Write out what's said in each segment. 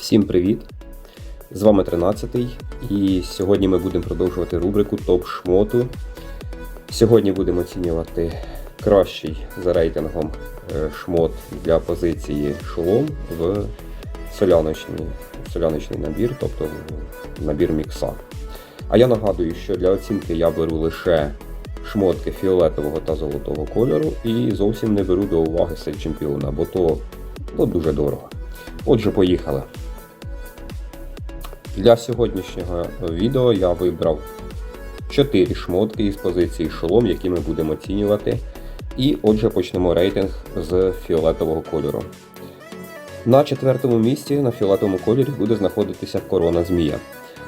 Всім привіт! З вами 13-й і сьогодні ми будемо продовжувати рубрику Топ шмоту. Сьогодні будемо оцінювати кращий за рейтингом е, шмот для позиції шолом в соляночний, набір, тобто в набір мікса. А я нагадую, що для оцінки я беру лише шмотки фіолетового та золотого кольору і зовсім не беру до уваги сет чемпіона, бо то ну, дуже дорого. Отже, поїхали. Для сьогоднішнього відео я вибрав 4 шмотки із позиції шолом, які ми будемо оцінювати. І отже почнемо рейтинг з фіолетового кольору. На четвертому місці на фіолетовому кольорі буде знаходитися корона змія.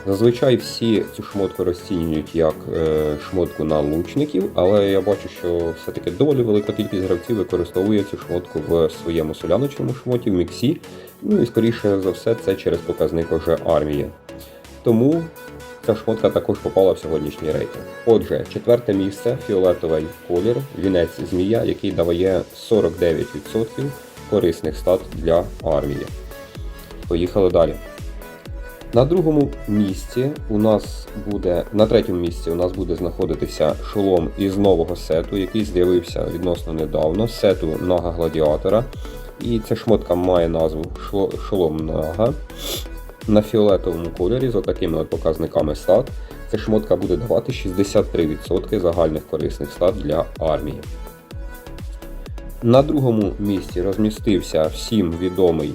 Зазвичай всі цю шмотку розцінюють як е, шмотку на лучників, але я бачу, що все-таки доволі велика кількість гравців використовує цю шмотку в своєму соляночному шмоті, в міксі. Ну і скоріше за все це через показник уже армії. Тому ця шмотка також попала в сьогоднішній рейтинг. Отже, четверте місце фіолетовий колір, вінець змія, який дає 49% корисних стат для армії. Поїхали далі. На другому місці у нас буде, на третьому місці у нас буде знаходитися шолом із нового сету, який з'явився відносно недавно, сету Нага Гладіатора. І ця шмотка має назву Шолом Нага. На фіолетовому кольорі з отакими от показниками стат. Ця шмотка буде давати 63% загальних корисних стат для армії. На другому місці розмістився всім відомий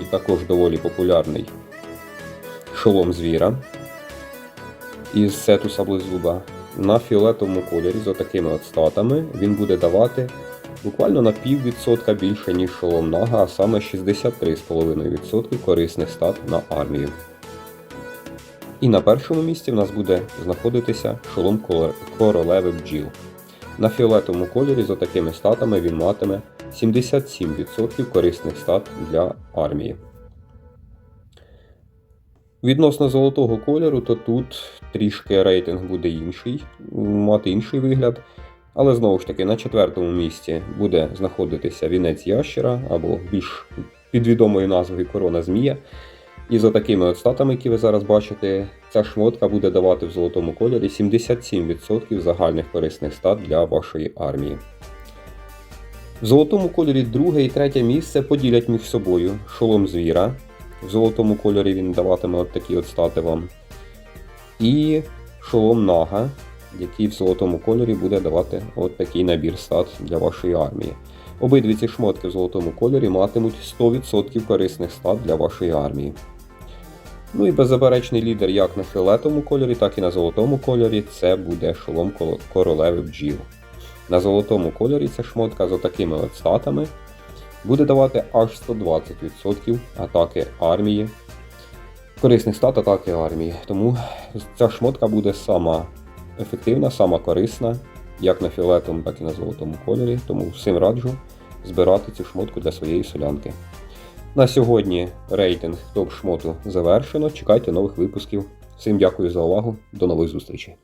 і також доволі популярний шолом звіра із сету саблезуба. На фіолетовому кольорі з отакими от статами він буде давати буквально на піввідсотка більше, ніж шолом нага, а саме 63,5% корисних стат на армію. І на першому місці в нас буде знаходитися шолом королеви бджіл. На фіолетовому кольорі з отакими статами він матиме 77% корисних стат для армії. Відносно золотого кольору, то тут трішки рейтинг буде інший, мати інший вигляд. Але знову ж таки, на четвертому місці буде знаходитися вінець ящера або більш підвідомою назвою корона Змія. І за такими от статами, які ви зараз бачите, ця шмотка буде давати в золотому кольорі 77% загальних корисних стат для вашої армії. В золотому кольорі друге і третє місце поділять між собою шолом звіра. В золотому кольорі він даватиме от такі от стати вам. І шолом нага, який в золотому кольорі буде давати от такий набір стат для вашої армії. Обидві ці шмотки в золотому кольорі матимуть 100% корисних стат для вашої армії. Ну і беззаперечний лідер як на фіолетовому кольорі, так і на золотому кольорі це буде шолом королеви бджіл. На золотому кольорі ця шмотка з отакими от статами буде давати аж 120% атаки армії. Корисних стат атаки армії. Тому ця шмотка буде сама ефективна, сама корисна, як на фіолетовому, так і на золотому кольорі. Тому всім раджу збирати цю шмотку для своєї солянки. На сьогодні рейтинг топ шмоту завершено. Чекайте нових випусків. Всім дякую за увагу. До нових зустрічей.